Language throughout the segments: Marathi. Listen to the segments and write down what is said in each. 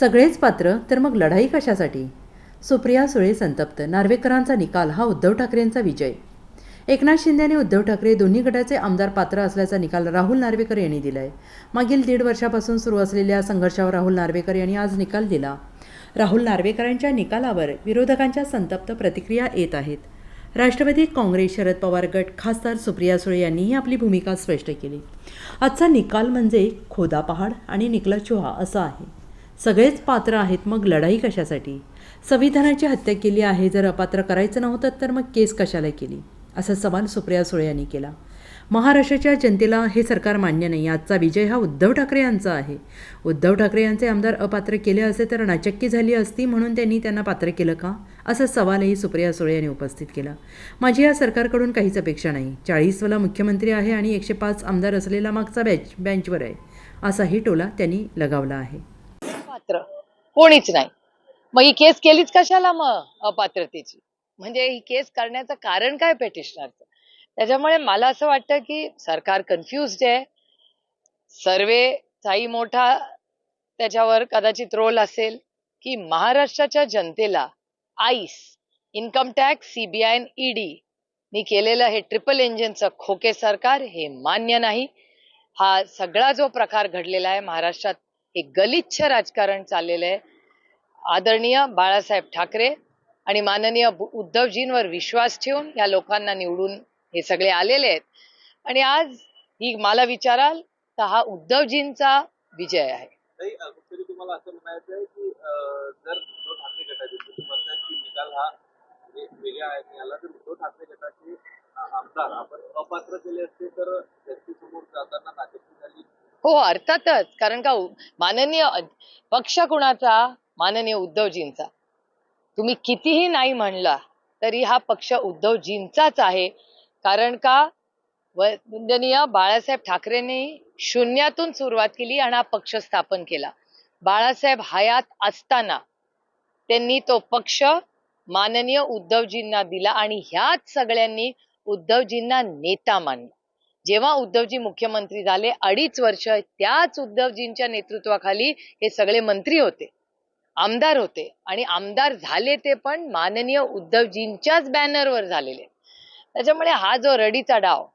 सगळेच पात्र तर मग लढाई कशासाठी? सुप्रिया सुळे संतप्त नार्वेकरांचा निकाल हा उद्धव ठाकरेंचा विजय. एकनाथ शिंदे आणि उद्धव ठाकरे दोन्ही गटाचे आमदार पात्र असल्याचा निकाल राहुल नार्वेकर यांनी दिलाय. मागील दीड वर्षापासून सुरू असलेल्या संघर्षावर राहुल नार्वेकर यांनी आज निकाल दिला. राहुल नार्वेकरांच्या निकालावर विरोधकांच्या संतप्त प्रतिक्रिया येत आहेत. राष्ट्रवादी काँग्रेस शरद पवार गट खासदार सुप्रिया सुळे यांनीही आपली भूमिका स्पष्ट केली. आजचा निकाल म्हणजे खोदा पहाड आणि निकला चोहा असा आहे. सगळेच पात्र आहेत मग लढाई कशासाठी? संविधानाची हत्या केली आहे जर अपात्र करायचं नव्हतं तर मग केस कशाला केली? असा सवाल सुप्रिया सुळे यांनी केला. महाराष्ट्राच्या जनतेला हे सरकार मान्य नाही आजचा विजय हा उद्धव ठाकरे यांचा आहे. उद्धव ठाकरे यांचे आमदार अपात्र केले असे तर नाचक्की झाली असती म्हणून त्यांनी त्यांना पात्र केलं का? असा सवालही सुप्रिया सुळे यांनी उपस्थित केला. माझी या सरकारकडून काहीच अपेक्षा नाही. चाळीसवाला मुख्यमंत्री आहे आणि एकशे पाच आमदार असलेला मागचा बॅच बेंचवर आहे असाही टोला त्यांनी लगावला आहे. कोणीच नाही. मग ही केस केलीच कशाला मग? अपात्रतेची. म्हणजे ही केस करण्याचं कारण काय पेटिशनरचं त्याच्यामुळे मला असं वाटतं की सरकार कन्फ्युज्ड आहे. सर्वे काही मोठा त्याच्यावर कदाचित रोल असेल की महाराष्ट्राच्या जनतेला आईस इन्कम टॅक्स सीबीआय ईडी नी केलेलं हे ट्रिपल इंजिनचं खोके सरकार हे मान्य नाही. हा सगळा जो प्रकार घडलेला आहे महाराष्ट्रात हे गलिच्छ राजकारण चाललेलं आहे. आदरणीय बाळासाहेब ठाकरे आणि माननीय उद्धवजींवर विश्वास ठेवून या लोकांना निवडून हे सगळे आलेले आहेत. आणि आज ही मला विचाराल तर हा उद्धवजींचा विजय आहे. तुम्हाला असं म्हणायचं आहे की जर उद्धव ठाकरे गटाचे की निकाल हा म्हणजे वेगळा आहे याला जर उद्धव ठाकरे गटाचे आमदार आपण अपात्र केले असते तर समोर जाताना हो अर्थातच. कारण का माननीय पक्ष कुणाचा? माननीय उद्धवजींचा. तुम्ही कितीही नाही म्हणला तरी हा पक्ष उद्धवजींचाच आहे. कारण का? वंदनीय बाळासाहेब ठाकरेंनी शून्यातून सुरुवात केली आणि हा पक्ष स्थापन केला. बाळासाहेब हयात असताना त्यांनी तो पक्ष माननीय उद्धवजींना दिला आणि ह्याच सगळ्यांनी उद्धवजींना नेता मानला. जेव्हा उद्धवजी मुख्यमंत्री झाले अडीच वर्ष त्याच उद्धवजींच्या नेतृत्वाखाली हे सगळे मंत्री होते आमदार होते आणि आमदार झाले ते पण माननीय उद्धवजींच्याच बॅनरवर झालेले. त्याच्यामुळे हा जो रडीचा डाव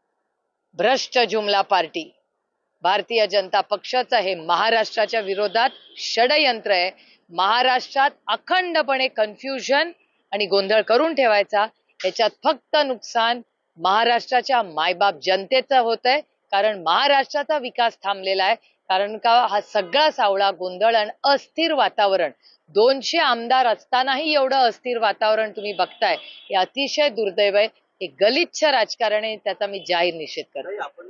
भ्रष्ट जुमला पार्टी भारतीय जनता पक्षाचं हे महाराष्ट्राच्या विरोधात षडयंत्र आहे. महाराष्ट्रात अखंडपणे कन्फ्युजन आणि गोंधळ करून ठेवायचा याच्यात फक्त नुकसान महाराष्ट्राच्या मायबाप जनतेचं होत आहे कारण महाराष्ट्राचा विकास थांबलेला आहे. कारण का हा सगळा सावळा गोंधळ आणि अस्थिर वातावरण. दोनशे आमदार असतानाही एवढं अस्थिर वातावरण तुम्ही बघताय. हे अतिशय दुर्दैव आहे. हे गलिच्छ राजकारण आहे त्याचा मी जाहीर निषेध करतो. आपण